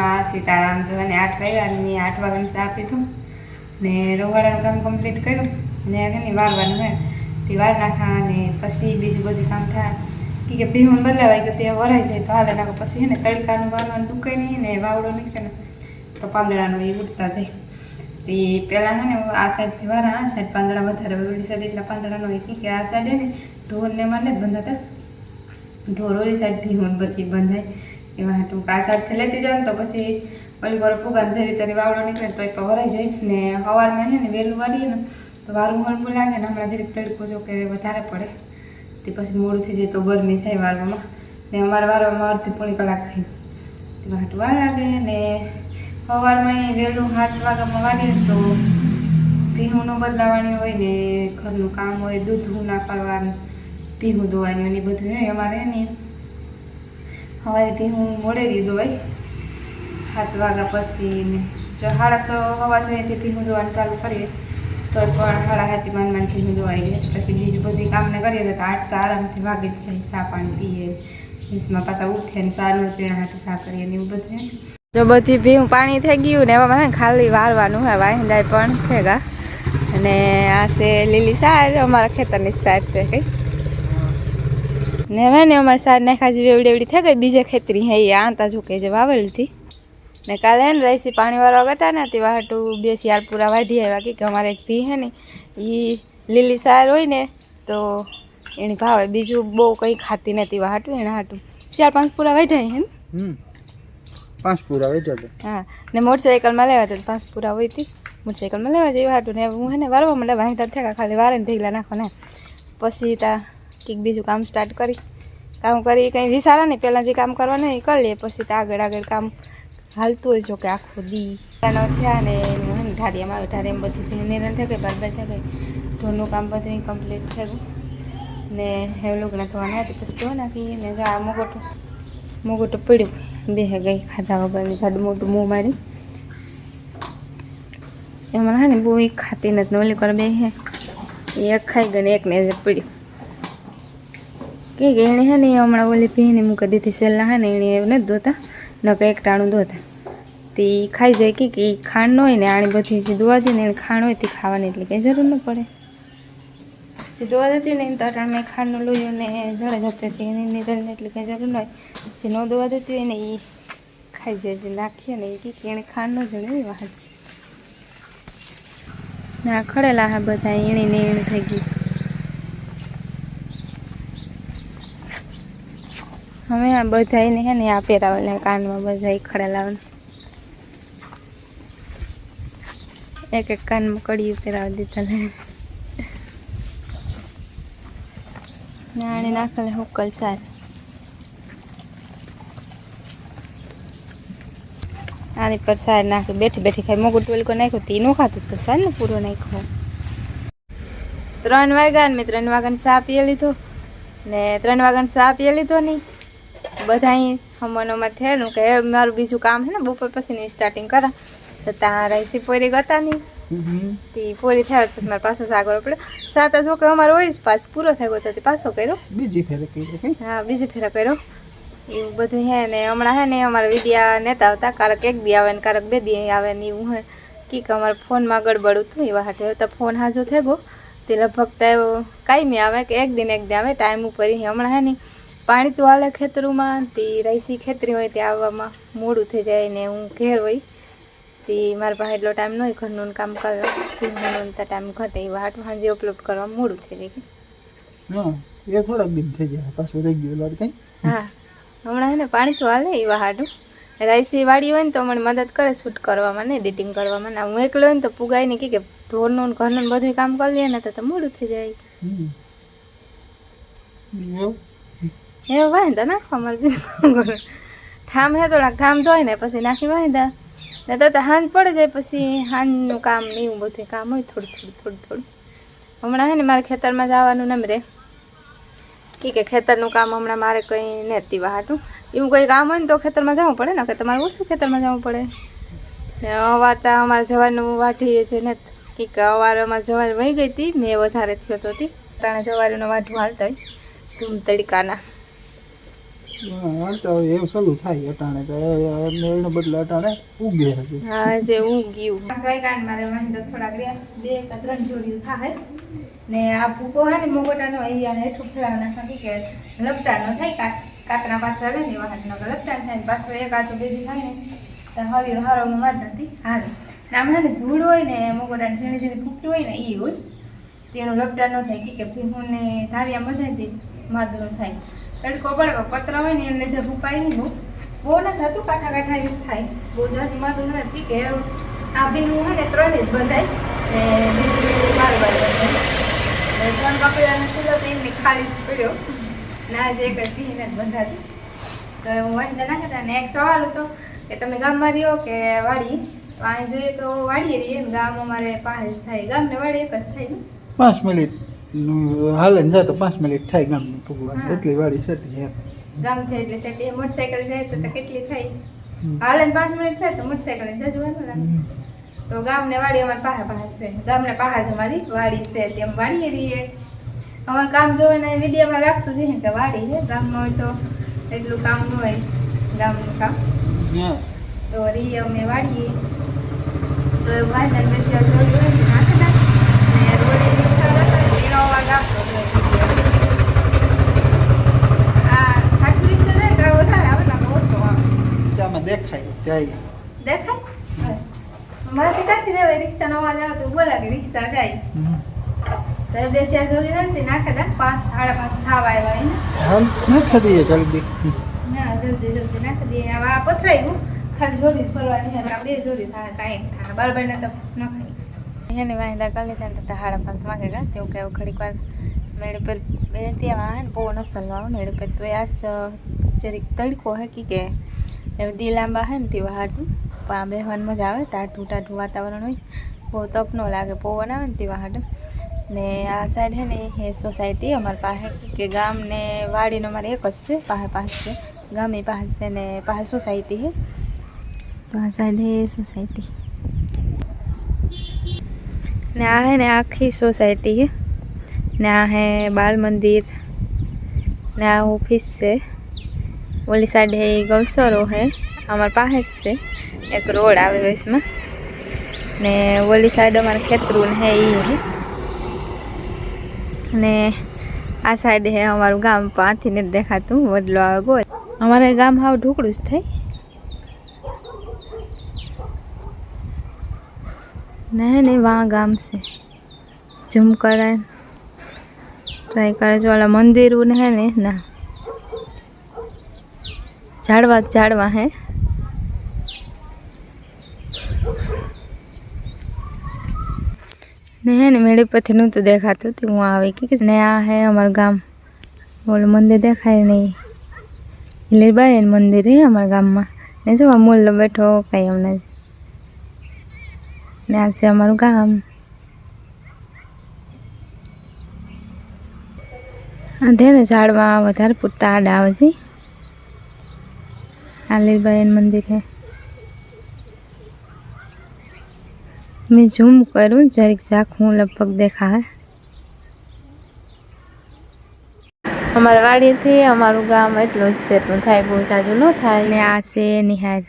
માં સીતારામ જો અને આઠ વાગ્યા અને આઠ વાગ્યાની ચા પીધું ને રોવાડાનું કામ કમ્પ્લીટ કર્યું. ને હવે ને વારવાનું હોય તે વાર નાખા અને પછી બીજું બધું કામ થાય. કે ભીહું બદલાવાય કે ત્યાં વરાઈ જાય તો હાલે, નાખો પછી ને તડકાનું વારવાનું દુકાય નહીં ને વાવડો નીકળે ને તો પાંદડાનું એ ઉડતા થાય તે પહેલાં છે ને આ સાઈડથી વારા, આ સાઈડ પાંદડા વધારે ઓલી સાઈડ એટલા પાંદડાનો હોય કે આ સાઈડે ને ઢોરને મને જ બંધાતા. ઢોર ઓલી સાઈડ ભીહું પછી બધી બંધાય. એમાં આ સાઈડથી લેતી જાય ને તો પછી ઓલી ગોર પુગાન જરી તરી વાવડો નીકળે તો એ ભરાઈ જાય. ને સવારમાં છે ને વહેલું વાળીએ ને તો વારું હળવું લાગે ને હમણાં જરીક તડકો જો કે વધારે પડે. તે પછી મોડું થઈ જાય તો ગરમી થાય વારવામાં. ને અમારા વારવામાં અડધી પોણી કલાક થઈ. તે વાટું વાર લાગે ને સવારમાં વહેલું સાત વાગ્યામાં વાળીએ તો ભીહું ન બદલાવાની હોય ને ઘરનું કામ હોય, દૂધ ના કરવાનું ભીહું ધોવાની અને બધું હોય. અમારે ને સવારે ભીહું મોડે દીધું હોય સાત વાગ્યા પછી ને જો સાડા સો હવા સહીથી ભીહું ધોવાનું ચાલુ કરીએ. તો પણ સાડા હાથી માન માન ભીહું ધોવાઈ જાય પછી બીજું બધું કામને કરીએ તો આઠ તો આરામથી વાગી જ જાય. સા પાણી પીએ. વીસમાં પાછા ઉઠે ને સારું પીણા હાટું સા કરીએ ને એવું બધું જો બધી ભીમ પાણી થઈ ગયું ને એમાં ખાલી વારવાનું હોય વાહિંદાય પણ થેગા અને આ છે લીલી સાર, અમારા ખેતરની સાર છે કઈ ને હવે ને અમારી સાર નાખા જેવી એવડી એવડી થઈ ગઈ. બીજે ખેતરી હે એ આંતા ઝૂકે છે વાવેલથી. ને કાલે હે ને રહીસી પાણી વાળવા ગયા ને તે વાહટું બે શિયાળ પૂરા વાઢી આવ્યા. કે અમારે એક ભી હે ને એ લીલી સાર હોય ને તો એની ભાવે બીજું બહુ કંઈ ખાતી નથી વાહટું એના હાટું. શિયાળ પાંચ પૂરા વાઢ્યા હે ને? હમ. પાંચ પૂરા વેચ્યા હતા હા. ને મોટરસાઇકલમાં લેવા હતા પાંચ પૂરા હોય હતી મોટરસાઇકલમાં લેવા જેવું હાટું ને હું હે ને વારવા માંડે વાંધા થયા ખાલી વારે નાખો ને પછી તા કંઈક બીજું કામ સ્ટાર્ટ કરી. કામ કરી કંઈ વિચારા નહીં. પહેલાં જે કામ કરવાનું એ કરી લઈએ. પછી તો આગળ આગળ કામ હાલતું હોય. જો કે આખો દી થયા ને ઢાળિયામાં આવે ઢાળિયામાં બધું નિરણ થઈ ગઈ બરાબર થઈ ગઈ ઢોરનું કામ બધું કમ્પ્લીટ થઈ ગયું. ને હેવલું ના થવાના હતી. પછી ધોઈ નાખી ને જો આ મોગોટું મોગોટું પડ્યું. બે ગઈ ખાધા વગરની જાડું મોટું મોં મારી. એમાં હે ને બહુ એક ખાતી નથી. ઓલી કર બે હે એક ખાઈ ગઈ ને એકને જે પડ્યું. કે એણે હે ને એ હમણાં ઓલી ભીને મૂકી દીધી સેલના હે ને એણે એવું નથી ધોતા ન એક ટાણું ધોતા. તે ખાઈ જાય કે ઈ ખાંડ ન હોય ને આણી બધી જે દોવા દે ને એને ખાંડ હોય તે ખાવાની એટલે કંઈ જરૂર ન પડે. જે દોવા દેતી ને તો અટાણ મેં ખાંડનું લોયું ને જળે જતી હતી એની નીરળને એટલે કંઈ જરૂર ન હોય. જે ન દોવા દેતી હોય ને એ ખાઈ જાય, જે નાખીએ ને એ કે એને ખાંડ ન જણે એવી વાત. ને ખડેલા હા બધા એણી ને એણે થઈ ગઈ હવે આ બધા એને હે ને આ પહેરાવેલા કાનમાં બધા ખડેલા એક એક કાનમાં કડિયું પહેરાવી દીધા ને ને આને નાખેલે હુકલ સાર. આની પર સાર નાખી, બેઠી બેઠી ખાઈ મોગું ટોલકો નાખ્યું, તી નું ખાતું, તો સાર ને પૂરો નાખ્યો. ત્રણ વાગ્યા ને મેં ત્રણ વાગ્યાને ચા પીએ લીધો. ને ત્રણ વાગ્યાને ચા પીએ લીધો નહીં. બધા હમણોમાં થયેલું કે મારું બીજું કામ છે ને બપોર પછીની સ્ટાર્ટિંગ કરા. તો ત્યાં રહીસી પોરી ગતા નહીં. તે પોરી થયા પછી મારે પાછો સાગરો પડ્યો સાત જો કે અમારો હોય જ પાસ પૂરો થઈ ગયો તો પાછો કર્યો. બીજી ફેરે હા બીજી ફેરા કર્યો. એવું બધું હે ને હમણાં હે ને અમારા વિદ્યા નેતા આવતા કારક એક દી આવે ને કારક બે દી આવે ને એવું હે. કે અમારા ફોનમાં ગડબડ હતું એવા હાટે. તો ફોન હાજો થઈ ગયો. તે લગભગ તો કાંઈ મેં આવે કે એક દિન એક દી આવે ટાઈમ ઉપર હમણાં હે ને પાણી તો હાલે ખેતરોમાં તે રાઈસી ખેતરી હોય તે આવવામાં મોડું થઈ જાય ને હું ઘેર હોય. તે મારા પાસે એટલો ટાઈમ ન હોય ઘરનું કામ કરવાનું ટાઈમ ઘટે એવા હાટું સાંજે અપલોડ કરવા મોડું થઈ જાય. એ થોડાક દિન થઈ જાય પાછું રેગ્યુલર કઈ. હા હમણાં હે ને પાણી તો હાલે એવા હાટું. રાઈસી વાળી હોય ને તો મને મદદ કરે શૂટ કરવામાં ને એડિટિંગ કરવામાં ને હું એકલો હોય ને તો પુગાય ને કે ઢોરનું ઘરનું બધું કામ કરી લે ને તો તો મોડું થઈ જાય. એવું વાંધા નાખવા મારે બીજું કામ કરો ઠામ હે થોડાક ઠામ ધોય ને, પછી નાખી વાંધા. ને તો હાંજ પડે જાય, પછી હાંજનું કામ ને એવું બધું કામ હોય, થોડું થોડું થોડું થોડું. હમણાં હે ને, મારે ખેતરમાં જવાનું નમ રે. કી ખેતરનું કામ હમણાં મારે કંઈ નથી વાહાટું. એવું કંઈ કામ હોય ને, તો ખેતરમાં જવું પડે ને, કે તમારે ઓછું ખેતરમાં જવું પડે. ને અવાર તો અમારે જવાનું વાઢીએ છે ને, કી કે અવાર અમારે જવાર વહી ગઈ હતી મેં વધારે થયો તો હતી તાણે જવારીનો વાઢું હાલતા હોય, ધૂમ તડકાના. એવું થાય અટાણે તો. એનો બદલે અટાણે ઉગે હશે. હા જે ઉગ્યું. પાંચ વાગ્યા ને મારે વાંધો થોડાક રહ્યા બે કે ત્રણ જોડી થાય. ને આ ભૂકો હે ને મોગોટાનો અહીંયા હેઠું ફેલાવ નાખવા કે લપટા ન થાય કાટ કાટના પાથરા લે ને વાહન લપટા થાય. પાછો એક આતો બેદી થાય ને તો હરી હારો હું હારે ને આમ ને ધૂળ હોય ને મોગોટાની ઝીણી ઝીણી ભૂકી હોય ને એ હોય. તેનું લપટા ન થાય કે ભીહું ને ધારિયા બધાથી માદ ન થાય. તડકો પડે પત્ર હોય ને એને લીધે ભૂકાય નહીં બહુ. બહુ ન થતું, કાંઠા કાંઠા એવું થાય. બહુ જાજી તો નથી કે આ ભીહું હોય ને ત્રણે જ બંધાય. ને બીજું બાર બાર બંધાય. ત્રણ કપડાને ખુલ્લો તો એમને ખાલી જ પડ્યો. ના જે કંઈ ભીને જ બંધાતી. તો હું વાંધા ના કરતા. ને એક સવાલ હતો કે તમે ગામમાં રહ્યો કે વાડી? અહીં જોઈએ તો વાડીએ રહીએ ગામ અમારે પાસે જ થાય. ગામ ને વાડી એક જ થાય પાંચ મિનિટ. હાલે ને જાય તો પાંચ મિનિટ થાય ગામ એટલી વાડી સેટી એમ ગામ થાય એટલે સેટી મોટરસાયકલ જાય તો કેટલી થાય હાલે ને પાંચ મિનિટ થાય તો મોટરસાયકલ જજવાનું લાગે તો ગામને વાડી અમારે પાસે પાસે છે. ગામને પાસે જ અમારી વાડી છે. તેમ વાડીએ રહીએ. અમારું કામ જોવે ને વિડીયોમાં રાખતું જઈએ કે વાડી છે ગામમાં હોય તો એટલું કામ ન હોય ગામનું કામ. હા. તો રહીએ અમે વાડીએ. તો એ વાંધા ને બેસી જોયું હોય ને ને રોડે દેખાય જાય. દેખાય. મારાથી કાંથી જવાય રિક્ષાનો અવાજ આવે તો બોલા કે રિક્ષા જાય હમ. તો એ બેસી જોડી નથી નાખે દે પાંચ સાડા પાંચ થાવ આવ્યા એને હાલ નાખી દઈએ જલ્દી. ના જલ્દી જલ્દી નાખી દઈએ. આ પથરાઈ ગયું ખાલી જોડી ફરવાની બે જોડી થાય કાંઈ થાય. બરાબર ને તો ન ખાઈ એને વાંધા કરી લીધા તો હાડા પાંચ માંગે ગા, તેવું કે ઘડીક વાર મેળે પર બે ત્યાં હે ને પવન અસલ વાળો મેળે પર તો આ જરીક તડકો હે કી કે એવું દી લાંબા હે ને તે હાટું પા બેહવાન મજા આવે, ટાઢું ટાઢું વાતાવરણ હોય, બહુ તપ ન લાગે, પવન આવે ને તે હાટું ને આ સાઈડ હે ને, એ સોસાયટી અમારી પાસે કે ગામ ને વાડીનો અમારે એક જ છે, પાસે પાસે છે. ગામની પાસે ને, પાસે સોસાયટી છે તો આ સાઈડ હે સોસાયટી ને આ હે ને આખી સોસાયટી છે ને આ હે બાલ મંદિર. ને આ ઓફિસ છે. ઓલી સાઈડ હે ગૌસરો હે. અમાર પાસે જ છે. એક રોડ આવે વચમાં ને ઓલી સાઈડ અમારે ખેતરું હે એ હે. ને આ સાઈડ હે અમારું ગામ પાથી નથી દેખાતું. વડલો આવે ગોળ. અમારે ગામ હાવ ઢોકળું જ થાય. નહીં નહીં વાં ગામ છે. ઝૂમ કરે ટ્રાય કરે છે ઓલા મંદિર ને ને. ના ઝાડવા ઝાડવા હે. ને હે ને મેળી પરથી નહોતું દેખાતું તે હું આવી કે ને આ હે અમારું ગામ. ઓલું મંદિર દેખાય નહીં. લીલબાઈ મંદિર હે અમારા ગામમાં. ને જો મૂલ બેઠો કાંઈ અમને. ને આ છે અમારું ગામ. આ ને ઝાડમાં વધારે પૂરતા આડા આવે છે. આ લીલબાઈ મંદિર છે. મેં ઝૂમ કરું જરીક હું લગભગ દેખાય. અમારા વાડીથી અમારું ગામ એટલું જ સેટનું થાય બહુ જાજુ ન થાય. ને આ છે નિહાર.